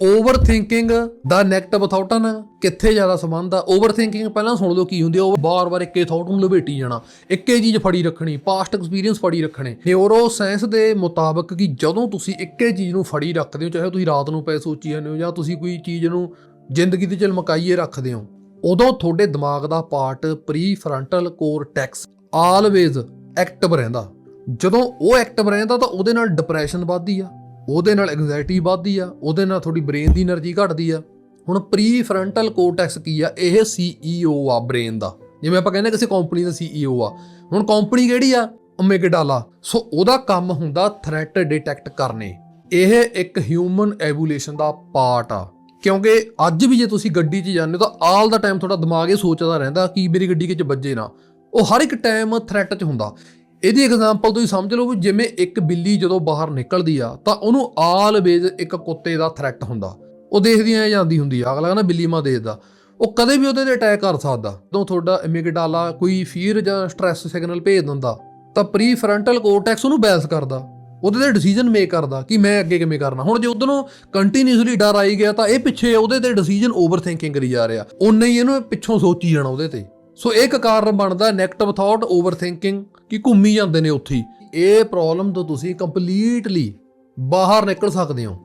Over thinking ਦਾ negative ਥਾਟਾਂ ਨਾਲ ਕਿੱਥੇ ਜ਼ਿਆਦਾ ਸੰਬੰਧ ਆ ਓਵਰ ਥਿੰਕਿੰਗ ਪਹਿਲਾਂ ਸੁਣ ਲਓ ਕੀ ਹੁੰਦੀ ਆ, ਉਹ ਬਾਰ-ਬਾਰ ਇੱਕੇ ਥਾਟ ਨੂੰ ਲਪੇਟੀ ਜਾਣਾ, ਇੱਕੇ ਚੀਜ਼ ਫੜੀ ਰੱਖਣੀ ਪਾਸਟ ਐਕਸਪੀਰੀਅੰਸ ਫੜੀ ਰੱਖਣੇ। ਨਿਊਰੋ ਸਾਇੰਸ ਦੇ ਮੁਤਾਬਕ ਕਿ ਜਦੋਂ ਤੁਸੀਂ ਇੱਕੇ ਚੀਜ਼ ਨੂੰ ਫੜੀ ਰੱਖਦੇ ਹੋ, ਚਾਹੇ ਤੁਸੀਂ ਰਾਤ ਨੂੰ ਪਏ ਸੋਚੀ ਜਾਂਦੇ ਹੋ ਜਾਂ ਤੁਸੀਂ ਕੋਈ ਚੀਜ਼ ਨੂੰ ਜ਼ਿੰਦਗੀ ਦੀ ਚਲਮਕਾਈਏ ਰੱਖਦੇ ਹੋ, ਉਦੋਂ ਤੁਹਾਡੇ ਦਿਮਾਗ ਦਾ part prefrontal cortex always active ਰਹਿੰਦਾ। ਜਦੋਂ ਉਹ ਐਕਟਿਵ ਰਹਿੰਦਾ ਤਾਂ ਉਹਦੇ ਨਾਲ ਡਿਪਰੈਸ਼ਨ ਵੱਧਦੀ ਆ। ਉਹਦੇ ਨਾਲ ਐਂਗਜ਼ਾਇਟੀ ਵੱਧਦੀ ਆ, ਉਹਦੇ ਨਾਲ ਤੁਹਾਡੀ ਬ੍ਰੇਨ ਦੀ એનર્ਜੀ ਘਟਦੀ ਆ। ਹੁਣ ਪ੍ਰੀ ਫਰੰਟਲ ਕੋਰਟੈਕਸ ਕੀ ਆ? ਇਹ ਸੀਈਓ ਆ ਬ੍ਰੇਨ ਦਾ। ਜਿਵੇਂ ਆਪਾਂ ਕਹਿੰਦੇ ਕਿਸੇ ਕੰਪਨੀ ਦਾ ਸੀਈਓ ਆ। ਹੁਣ ਕੰਪਨੀ ਕਿਹੜੀ ਆ? ਅਮਿਗਡਾਲਾ ਸੋ ਉਹਦਾ ਕੰਮ ਹੁੰਦਾ ਥ੍ਰੈਟ ਡਿਟੈਕਟ ਕਰਨੇ। ਇਹ ਇੱਕ ਹਿਊਮਨ ਐਵੋਲੂਸ਼ਨ ਦਾ ਪਾਰਟ ਆ। ਕਿਉਂਕਿ ਅੱਜ ਵੀ ਜੇ ਤੁਸੀਂ ਗੱਡੀ 'ਚ ਜਾਂਦੇ ਹੋ ਤਾਂ ਆਲ ਦਾ ਟਾਈਮ ਤੁਹਾਡਾ ਦਿਮਾਗ ਇਹ ਸੋਚਦਾ ਰਹਿੰਦਾ ਕਿ ਮੇਰੀ ਗੱਡੀ ਕਿਚ ਵੱਜੇ ਨਾ। ਉਹ ਹਰ ਇੱਕ ਟਾਈਮ ਥ੍ਰੈਟ 'ਚ ਹੁੰਦਾ। ਇਹਦੀ ਐਗਜ਼ਾਮਪਲ ਤੁਸੀਂ ਸਮਝ ਲਓ ਵੀ ਜਿਵੇਂ ਇੱਕ ਬਿੱਲੀ ਜਦੋਂ ਬਾਹਰ ਨਿਕਲਦੀ ਆ, ਤਾਂ ਉਹਨੂੰ ਆਲਵੇਜ਼ ਇੱਕ ਕੁੱਤੇ ਦਾ ਥ੍ਰੈਟ ਹੁੰਦਾ। ਉਹ ਦੇਖਦੀ ਐ ਜਾਂਦੀ ਹੁੰਦੀ ਆ, ਅਗਲਾ ਕਹਿੰਦਾ ਬਿੱਲੀ ਮਾਂ ਦੇਖਦਾ। ਉਹ ਕਦੇ ਵੀ ਉਹਦੇ ਤੇ ਅਟੈਕ ਕਰ ਸਕਦਾ। ਜਦੋਂ ਤੁਹਾਡਾ ਐਮਿਗਡਾਲਾ ਕੋਈ ਫੀਅਰ ਜਾਂ ਸਟ੍ਰੈਸ ਸਿਗਨਲ ਭੇਜ ਦਿੰਦਾ, ਤਾਂ ਪ੍ਰੀ ਫਰੰਟਲ ਕੋਰਟੈਕਸ ਉਹਨੂੰ ਬੈਲੈਂਸ ਕਰਦਾ। ਉਹਦੇ ਤੇ ਡਿਸੀਜਨ ਮੇਕ ਕਰਦਾ ਕਿ ਮੈਂ ਅੱਗੇ ਕਿਵੇਂ ਕਰਨਾ। ਹੁਣ ਜੇ ਉਧਰੋਂ ਕੰਟੀਨਿਊਸਲੀ ਡਰ ਆਈ ਗਿਆ, ਤਾਂ ਇਹ ਪਿੱਛੇ ਉਹਦੇ ਤੇ ਡਿਸੀਜਨ ਓਵਰ ਥਿੰਕਿੰਗ ਕਰੀ ਜਾ ਰਿਹਾ। ਉਨੇ ਹੀ ਇਹਨੂੰ ਪਿੱਛੋਂ ਸੋਚੀ ਜਾਣਾ ਉਹਦੇ ਤੇ। ਸੋ ਇੱਕ ਕਾਰਨ ਬਣਦਾ ਨੈਗੇਟਿਵ ਥਾਟ ਓਵਰ ਥਿੰਕਿੰਗ ਕਿ ਘੁੰਮੀ ਜਾਂਦੇ ਨੇ ਉੱਥੇ ਇਹ ਪ੍ਰੋਬਲਮ ਤੋਂ ਤੁਸੀਂ ਕੰਪਲੀਟਲੀ ਬਾਹਰ ਨਿਕਲ ਸਕਦੇ ਹੋ।